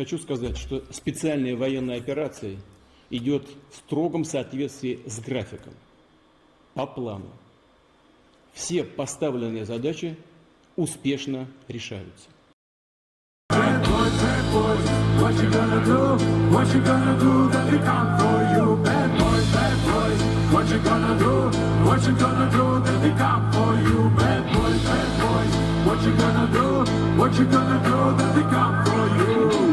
хочу сказать, что специальная военная операция идет в строгом соответствии с графиком, по плану. Все поставленные задачи успешно решаются. What you gonna do? What you gonna do that we come for you?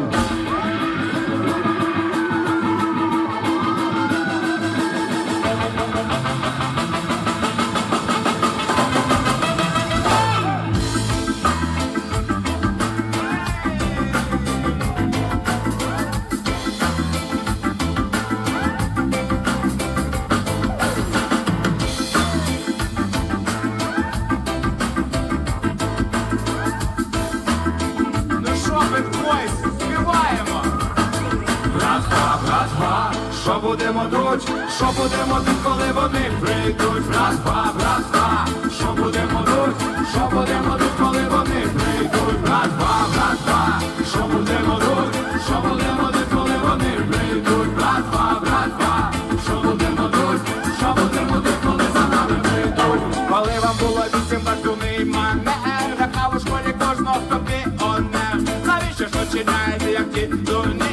Що будемо дуть, що будемо дуть, коли вони прийдуть. Раз, два, що будемо дуть, що будемо дуть, коли вони прийдуть. Раз, два, раз, два, що будемо дуть, що будемо дуть, коли вони прийдуть. Раз, два, раз, два, що будемо дуть, що будемо дуть, коли за нами прийдуть. Коли вам було вісім бартуний манер, така у школі кожного піонер. Навіщо ж очиняєте, як ті дурні?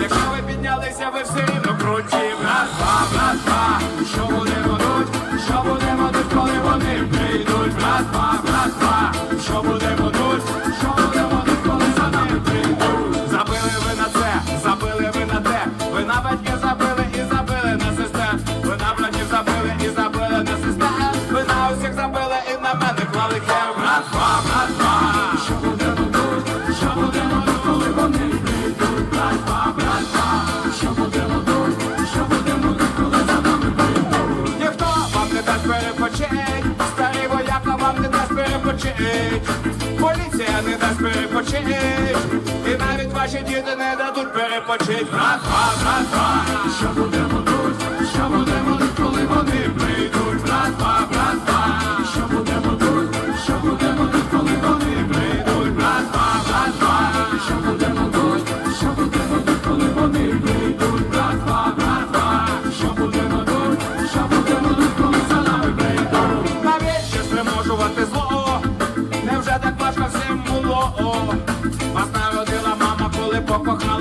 Якщо ви піднялися, ви все Що будемо дуть, що будемо дуть, коли за нами прийдуть. Ніхто вам не дасть перепочить, старий вояка вам не дасть перепочить. Поліція не дасть перепочить, і навіть ваші діти не дадуть перепочить. Раз, два. Що будемо було? Вас родила мама, коли покохала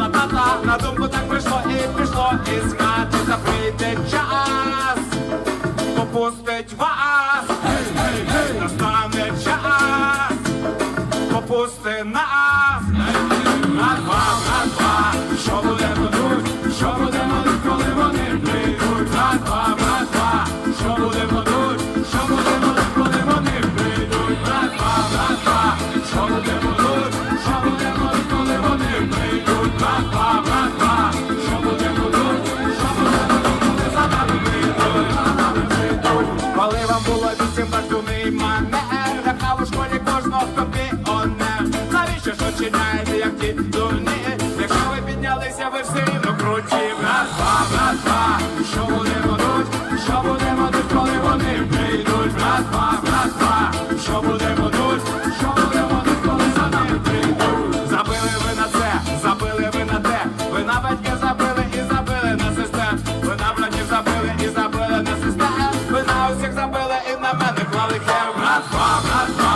забили і забили на сестер. Ви на братів забили і забили на сестер. Ви на усіх забили і на мене клали хер. Раз, два, раз, два.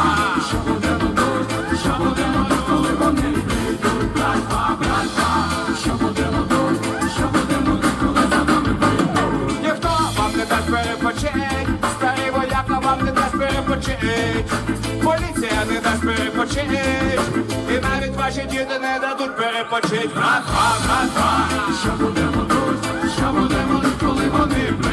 Що будемо дуть, що будемо дуть, коли. Раз, два. Що будемо дуть, що будемо прийдуть. Ніхто вам не дасть перепочить, старий вояка вам не дасть перепочить. Поліція не дасть перепочить, ваші діти не дадуть перепочить. Раз, два. Що будемо тут, що будемо дуть, коли вони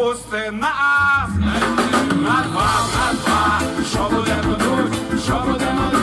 попусти нас. на два, на два, що будемо будуть, що будемо тут,